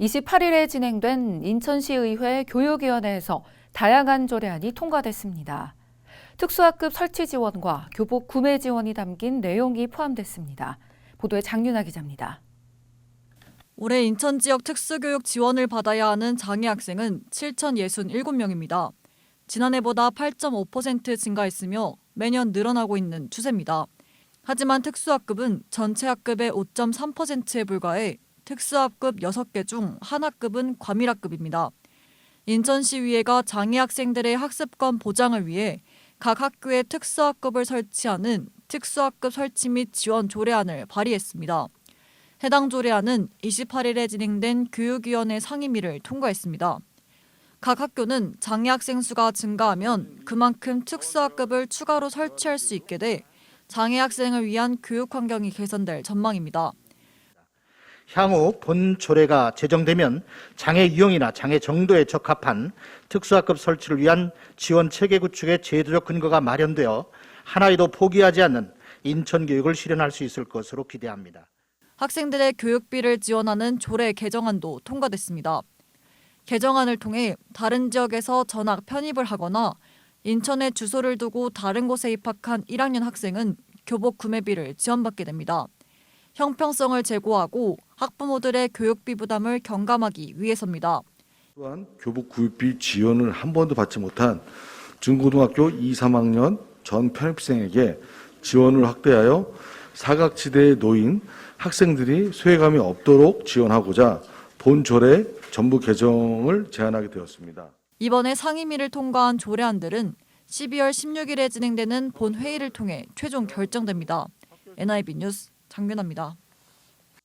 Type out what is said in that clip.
28일에 진행된 인천시의회 교육위원회에서 다양한 조례안이 통과됐습니다. 특수학급 설치 지원과 교복 구매 지원이 담긴 내용이 포함됐습니다. 보도에 장윤아 기자입니다. 올해 인천 지역 특수교육 지원을 받아야 하는 장애 학생은 7,067명입니다. 지난해보다 8.5% 증가했으며 매년 늘어나고 있는 추세입니다. 하지만 특수학급은 전체 학급의 5.3%에 불과해 특수학급 6개 중한 학급은 과밀학급입니다. 인천시의회가 장애 학생들의 학습권 보장을 위해 각 학교에 특수학급을 설치하는 특수학급 설치 및 지원 조례안을 발의했습니다. 해당 조례안은 28일에 진행된 교육위원회 상임위를 통과했습니다. 각 학교는 장애 학생 수가 증가하면 그만큼 특수학급을 추가로 설치할 수 있게 돼 장애 학생을 위한 교육 환경이 개선될 전망입니다. 향후 본 조례가 제정되면 장애 유형이나 장애 정도에 적합한 특수학급 설치를 위한 지원 체계 구축의 제도적 근거가 마련되어 하나에도 포기하지 않는 인천 교육을 실현할 수 있을 것으로 기대합니다. 학생들의 교육비를 지원하는 조례 개정안도 통과됐습니다. 개정안을 통해 다른 지역에서 전학 편입을 하거나 인천에 주소를 두고 다른 곳에 입학한 1학년 학생은 교복 구매비를 지원받게 됩니다. 형평성을 제고하고 학부모들의 교육비 부담을 경감하기 위해서입니다. 또한 교복 구입비 지원을 한 번도 받지 못한 중고등학교 2, 3학년 전 편입생에게 지원을 확대하여 사각지대에 놓인 학생들이 소외감이 없도록 지원하고자 본 조례 전부 개정을 제안하게 되었습니다. 이번에 상임위를 통과한 조례안들은 12월 16일에 진행되는 본 회의를 통해 최종 결정됩니다. NIB 뉴스 장윤아입니다.